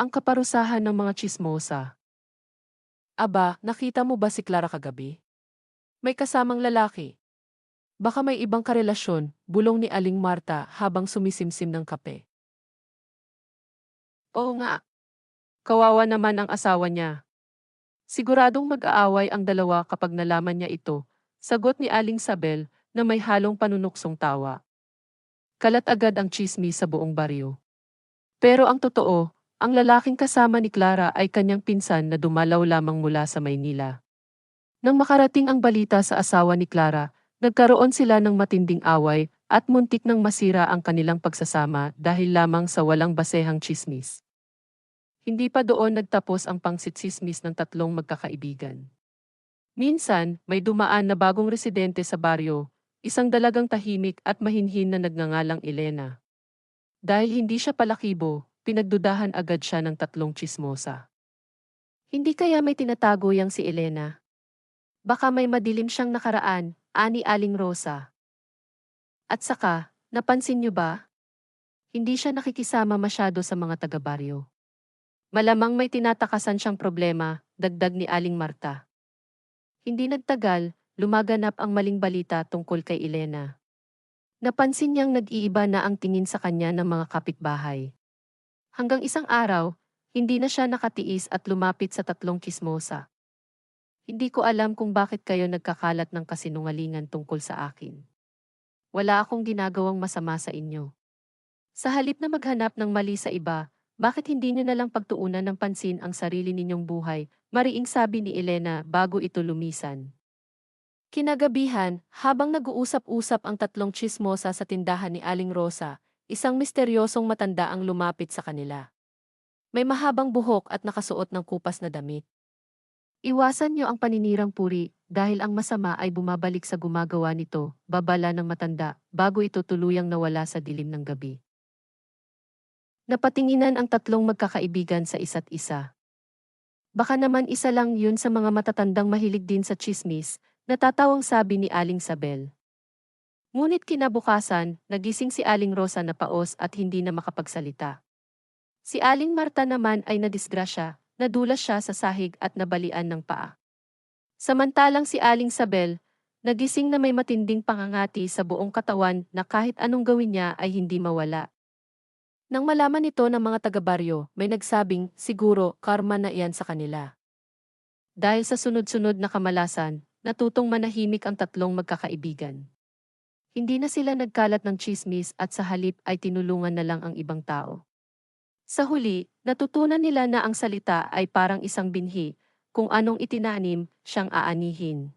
Ang kaparusahan ng mga chismosa. Aba, nakita mo ba si Clara kagabi? May kasamang lalaki. Baka may ibang karelasyon, bulong ni Aling Marta habang sumisimsim ng kape. Oo nga. Kawawa naman ang asawa niya. Siguradong mag-aaway ang dalawa kapag nalaman niya ito, sagot ni Aling Sabel na may halong panunuksong tawa. Kalat agad ang chismi sa buong baryo. Pero ang totoo, ang lalaking kasama ni Clara ay kanyang pinsan na dumalaw lamang mula sa Maynila. Nang makarating ang balita sa asawa ni Clara, nagkaroon sila ng matinding away at muntik nang masira ang kanilang pagsasama dahil lamang sa walang basehang chismis. Hindi pa doon nagtapos ang pangsitsismis ng tatlong magkakaibigan. Minsan, may dumaan na bagong residente sa baryo, isang dalagang tahimik at mahinhin na nagngangalang Elena. Dahil hindi siya palakibo, pinagdudahan agad siya ng tatlong chismosa. Hindi kaya may tinatago yang si Elena? Baka may madilim siyang nakaraan, ani Aling Rosa. At saka, napansin niyo ba? Hindi siya nakikisama masyado sa mga taga-baryo. Malamang may tinatakasan siyang problema, dagdag ni Aling Marta. Hindi nagtagal, lumaganap ang maling balita tungkol kay Elena. Napansin niyang nag-iiba na ang tingin sa kanya ng mga kapitbahay. Hanggang isang araw, hindi na siya nakatiis at lumapit sa tatlong kismosa. Hindi ko alam kung bakit kayo nagkakalat ng kasinungalingan tungkol sa akin. Wala akong ginagawang masama sa inyo. Sa halip na maghanap ng mali sa iba, bakit hindi niyo na lang pagtuunan ng pansin ang sarili ninyong buhay, mariing sabi ni Elena bago ito lumisan. Kinagabihan, habang nag-uusap-usap ang tatlong chismosa sa tindahan ni Aling Rosa, Isang misteryosong matanda ang lumapit sa kanila. May mahabang buhok at nakasuot ng kupas na damit. Iwasan niyo ang paninirang puri dahil ang masama ay bumabalik sa gumagawa nito, babala ng matanda, bago ito tuluyang nawala sa dilim ng gabi. Napatinginan ang tatlong magkakaibigan sa isa't isa. Baka naman isa lang yun sa mga matatandang mahilig din sa chismis, natatawang sabi ni Aling Sabel. Ngunit kinabukasan, nagising si Aling Rosa na paos at hindi na makapagsalita. Si Aling Marta naman ay nadisgrasya, nadulas siya sa sahig at nabalian ng paa. Samantalang si Aling Sabel, nagising na may matinding pangangati sa buong katawan na kahit anong gawin niya ay hindi mawala. Nang malaman ito ng mga taga-baryo, may nagsabing, siguro, karma na iyan sa kanila. Dahil sa sunod-sunod na kamalasan, natutong manahimik ang tatlong magkakaibigan. Hindi na sila nagkalat ng chismis at sa halip ay tinulungan na lang ang ibang tao. Sa huli, natutunan nila na ang salita ay parang isang binhi, kung anong itinanim, siyang aanihin.